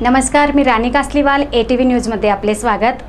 नमस्कार मी Rani Kasliwal A T V न्यूजमध्ये आपले स्वागत.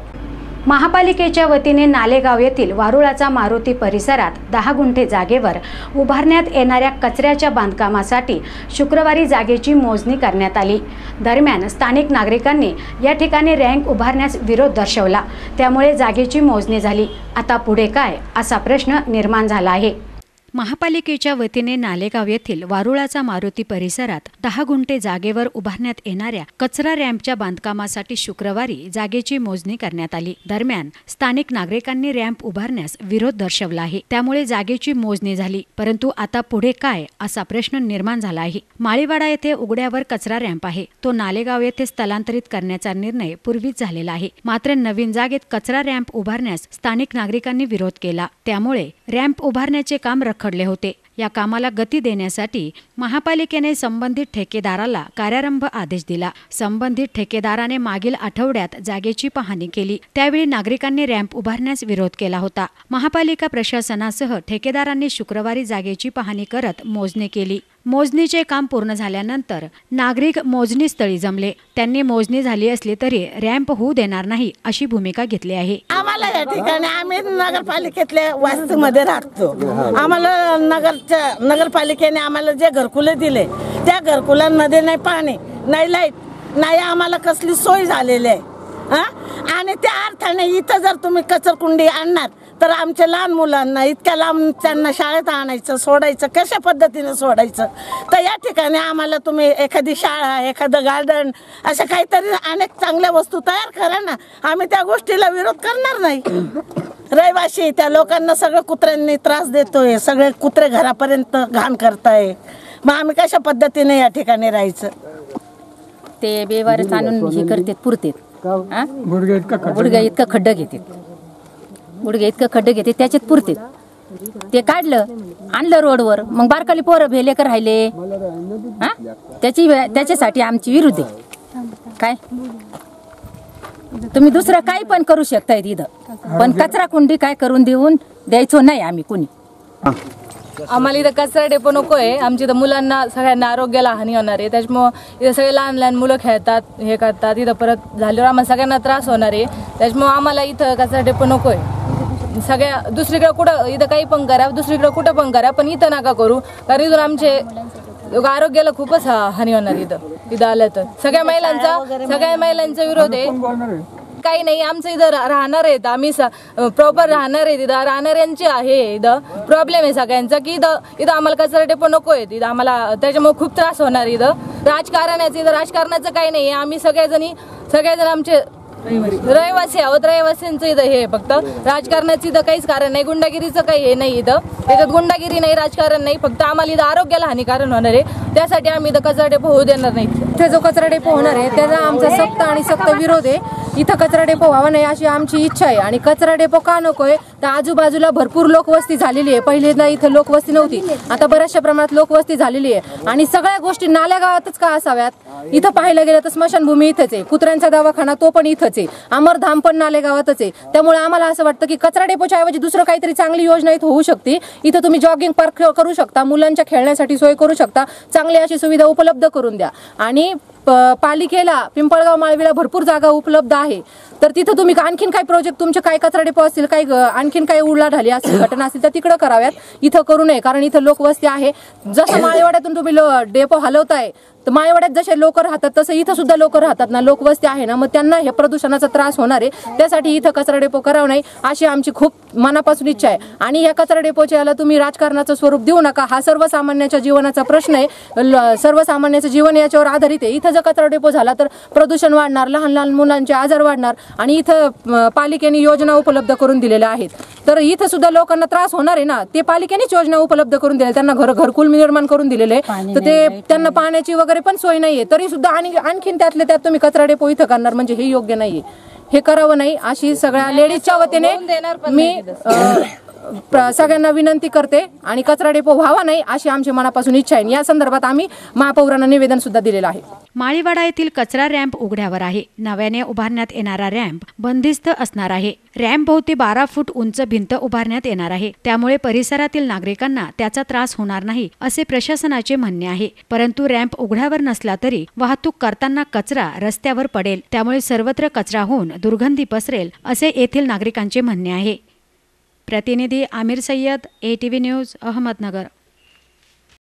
महापालिकेच्या वतीने नालेगाव येथील वारुळाचा मारुती परिसरात दहा गुंठे जागेवर उभारण्यात येणाऱ्या कचऱ्याच्या बांधकामासाठी शुक्रवारी जागेची मोजणी करण्यात आली. दरम्यान स्थानिक नागरिकांनी या ठिकाणी रँक उभारण्यास विरोध दर्शवला. त्यामुळे जागेची मोजणी झाली. आता पुढे काय? असा प्रश्न निर्माण झाला आहे. महापालिकेच्या वतीने नालेगाव येथील वारुळाचा मारुती परिसरात दहा गुंठे जागेवर उभारण्यात येणाऱ्या कचरा रॅम्पच्या बांधकामासाठी शुक्रवारी जागेची मोजणी करण्यात आली. दरम्यान स्थानिक नागरिकांनी रॅम्प उभारण्यास विरोध दर्शवला आहे. त्यामुळे जागेची मोजणी झाली. परंतु आता पुढे काय असा प्रश्न निर्माण झाला आहे. माळीवाडा येथे उघड्यावर कचरा रॅम्प आहे. तो नालेगाव येथे स्थलांतरित करण्याचा निर्णय पूर्वीच झालेला आहे. मात्र नवीन जागेत कचरा रॅम्प उभारण्यास स्थानिक नागरिकांनी विरोध केला. त्यामुळे रॅम्प उभारण्याचे काम रखडले होते. या कामाला गती देण्यासाठी महापालिकेने संबंधित ठेकेदाराला कार्यारंभ आदेश दिला. संबंधित ठेकेदाराने मागील आठवड्यात जागेची पाहणी केली. त्यावेळी नागरिकांनी रॅम्प उभारण्यास विरोध केला होता. महापालिका प्रशासनासह ठेकेदारांनी शुक्रवारी जागेची पाहणी करत मोजणी केली. मोजणीचे काम पूर्ण झाल्यानंतर नागरिक मोजणीस्थळी जमले. त्यांनी मोजणी झाली असली तरी रॅम्प होऊ देणार नाही अशी भूमिका घेतली आहे. आम्हाला या ठिकाणी आम्ही नगरपालिकेतल्या वास्तूमध्ये राहतो. आम्हाला नगरच्या नगरपालिकेने आम्हाला जे घरकुले दिले त्या घरकुलांमध्ये नाही पाणी नाही लाइट नाही आम्हाला कसली सोय झालेली आहे. आणि त्या अर्थाने इथं जर तुम्ही कचरकुंडी आणणार तर आमच्या लहान मुलांना इतक्या लांब त्यांना शाळेत आणायचं सोडायचं कशा पद्धतीने सोडायचं? तर या ठिकाणी आम्हाला तुम्ही एखादी शाळा एखादं गार्डन अशा काहीतरी अनेक चांगल्या वस्तू तयार करा ना. आम्ही त्या गोष्टीला विरोध करणार नाही. रहिवाशी त्या लोकांना सगळं कुत्र्यांनी त्रास देतोय सगळे कुत्रे घरापर्यंत घाण करताय. मग आम्ही कशा पद्धतीने या ठिकाणी राहायचं? ते बेवारस आणून हे करतात पुरतेत? गुडघे इतका खड्डा गुडघ्या इतकं खड्डं घेतात. गुडघ्या इतकं खड्डे घेते त्याच्यात पुरते. ते काढलं आणलं रोडवर. मग बारकाली पोरं भेले का राहिले? हा? त्याची त्याच्यासाठी आमची विरुद्ध आहे. काय? तुम्ही दुसरं काही पण करू शकताय इथं पण कचरा कुंडी काय करून देऊन द्यायचो नाही आम्ही कुणी. आम्हाला इथं कचरा डेपो नको आहे आमच्या इथं मुलांना सगळ्यांना आरोग्याला हानी होणार आहे. त्याच्यामुळं इथं सगळे लहान लहान मुलं खेळतात हे करतात. इथं परत झाल्यावर आम्हाला सगळ्यांना त्रास होणार आहे. त्याच्यामुळं आम्हाला इथं कचरा डेपो नको आहे सगळ्या दुसरीकडे कुठं इथं काही पण करा दुसरीकडे कुठं पण करा पण इथं नका करू. कारण इथून आमचे आरोग्याला खूपच हा- हानी होणार इथं. इथं आलं तर. सगळ्या महिलांचा सगळ्या महिलांचा विरोध आहे. काही नाही आमचं इथं रा- राहणार आहेत. आम्ही प्रॉपर राहणार आहेत इथं. राहणाऱ्यांची आहे इथं. प्रॉब्लेम आहे सगळ्यांचा की इथं इथं आम्हाला कचरा डेपो नको आहे इथं आम्हाला त्याच्यामुळे खूप त्रास होणार इथं. राजकारणाचं इथं राजकारणाचं काही नाही आम्ही सगळेजणी सगळेजण आमचे रहिवासी. आहोत रहिवासींचं इथं हे फक्त. राजकारणाचं इथं काहीच कारण नाही. गुंडागिरीचं काही हे नाही इथं. त्याच्यात गुंडागिरी नाही राजकारण नाही. फक्त आम्हाला इथं आरोग्याला हानिकारक होणार आहे. त्यासाठी आम्ही इथं कचरा डेपो होऊ देणार नाही. इथे जो कचरा डेपो होणार आहे त्याचा आमचा सक्त आणि सक्त विरोध आहे. इथं कचरा डेपो व्हावा नाही अशी आमची इच्छा आहे. आणि कचरा डेपो का नकोय? तर आजूबाजूला भरपूर लोकवस्ती झालेली आहे. पहिल्यांदा इथं लोकवस्ती नव्हती. आता बऱ्याचशा प्रमाणात लोकवस्ती झालेली आहे. आणि सगळ्या गोष्टी नाल्या गावातच का असाव्यात? इथं पाहायला गेलं तर स्मशानभूमी इथंच आहे. कुत्र्यांचा दवाखाना तो पण इथंच आहे. अमरधाम पण नाले गावातच आहे. त्यामुळे आम्हाला असं वाटतं की कचरा डेपोच्या ऐवजी दुसरं काहीतरी चांगली योजना इथं होऊ शकते. इथं तुम्ही जॉगिंग पार्क करू शकता मुलांच्या खेळण्यासाठी सोय करू शकता. चांगली अशी सुविधा उपलब्ध करून द्या. आणि पालिकेला पिंपळगाव माळवीला भरपूर जागा उपलब्ध आहे. तर तिथं तुम्ही आणखीन काही प्रोजेक्ट तुमचे काय कचरा डेपो असतील काही आणखीन काही उलाढाली असतील घटना असतील तर तिकडं कराव्यात. इथं करू नये कारण इथं लोकवस्ती आहे. जसं माळेवाड्यातून तुम्ही डेपो हलवताय तर माळेवाड्यात जसे लोक राहतात तसं इथं सुद्धा लोक राहतात ना. लोकवस्ती आहे ना मग त्यांना हे प्रदूषणाचा त्रास होणार आहे. त्यासाठी इथं कचरा डेपो करावं नाही अशी आमची खूप मनापासून इच्छा आहे. आणि या कचरा डेपोच्या याला तुम्ही राजकारणाचं स्वरूप देऊ नका. हा सर्वसामान्याच्या जीवनाचा प्रश्न आहे. ल- सर्वसामान्याचं जीवन याच्यावर आधारित आहे. इथं जर कचरा डेपो झाला तर प्रदूषण वाढणार लहान लहान मुलांचे आजार वाढणार. आणि इथं पालिकेने योजना उपलब्ध करून दिलेल्या आहेत. तर इथं सुद्धा लोकांना त्रास होणार आहे ना. ते पालिकेनेच योजना उपलब्ध करून दिल्या त्यांना घर घरकुल निर्माण करून दिलेले. तर ते त्यांना पाण्याची वगैरे पण सोय नाहीये. तरी सुद्धा आणि आणखीन त्यातले त्यात तुम्ही कचरा डेपो इथं करणार म्हणजे हे योग्य नाहीये. हे करावं नाही. अशी सगळ्या लेडीजच्या वतीने मी सगळ्यांना विनंती करते आणि कचरा डेपो व्हावा नाही अशी आमची मनापासून इच्छा आहे. या संदर्भात आम्ही महापौरांना निवेदन सुद्धा दिलेलं आहे. माळीवाडा येथील कचरा रॅम्प उघड्यावर आहे. नव्याने उभारण्यात येणारा रॅम्प बंदिस्त असणार आहे. रॅम्प भोवती बारा फूट उंच भिंत उभारण्यात येणार आहे. त्यामुळे परिसरातील नागरिकांना त्याचा त्रास होणार नाही असे प्रशासनाचे म्हणणे आहे. परंतु रॅम्प उघड्यावर नसला तरी वाहतूक करताना कचरा रस्त्यावर पडेल. त्यामुळे सर्वत्र कचरा होऊन दुर्गंधी पसरेल असे येथील नागरिकांचे म्हणणे आहे. प्रतिनिधी Amir Sayyed A T V news Ahmednagar.